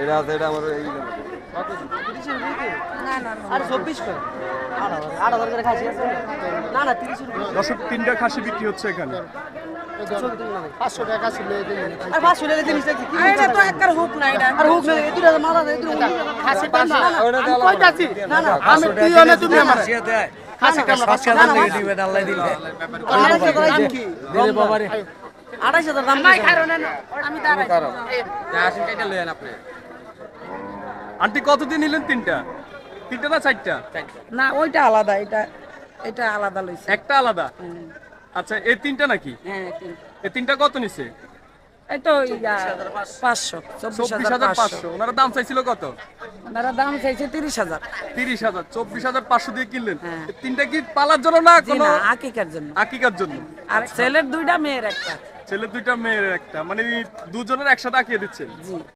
এটা আছে এটা এই দর্শক তিনটা খাসি বিক্রি হচ্ছে এখানে পাঁচশো টাকা ছিল পাঁচশো টাকা জিনিসটা কি এটা হুক না এটা আর হোক না দুটো মালা এই দুটো খাসি পান না ওটা আমি কয়টা আছি না না আমি তুই হলে তুমি আমার খাসি কাম পাঁচশো টাকা দাম কি আড়াইশ হাজার দাম আমি দাঁড়াই। আন্টি কতদিন নিলেন তিনটা? তিনটা না চারটা? না ওইটা আলাদা এটা এটা আলাদা লইছে। একটা আলাদা? আচ্ছা এই তিনটা নাকি? হ্যাঁ এই তিনটা কত নিছে? এই তো পাঁচশো। চব্বিশ হাজার পাঁচশো। পাঁচশো। ওনারা দাম চাইছিল কত? ওনারা দাম চাইছে তিরিশ হাজার। তিরিশ হাজার চব্বিশ হাজার পাঁচশো দিয়ে কিনলেন। হ্যাঁ। তিনটা কি পালার জন্য না কোনো আকিকার জন্য। আকিকার জন্য? আর ছেলের দুইটা মেয়ের একটা। ছেলে দুইটা মেয়ের একটা। মানে দুজনের একসাথে আঁকিয়ে দিচ্ছেন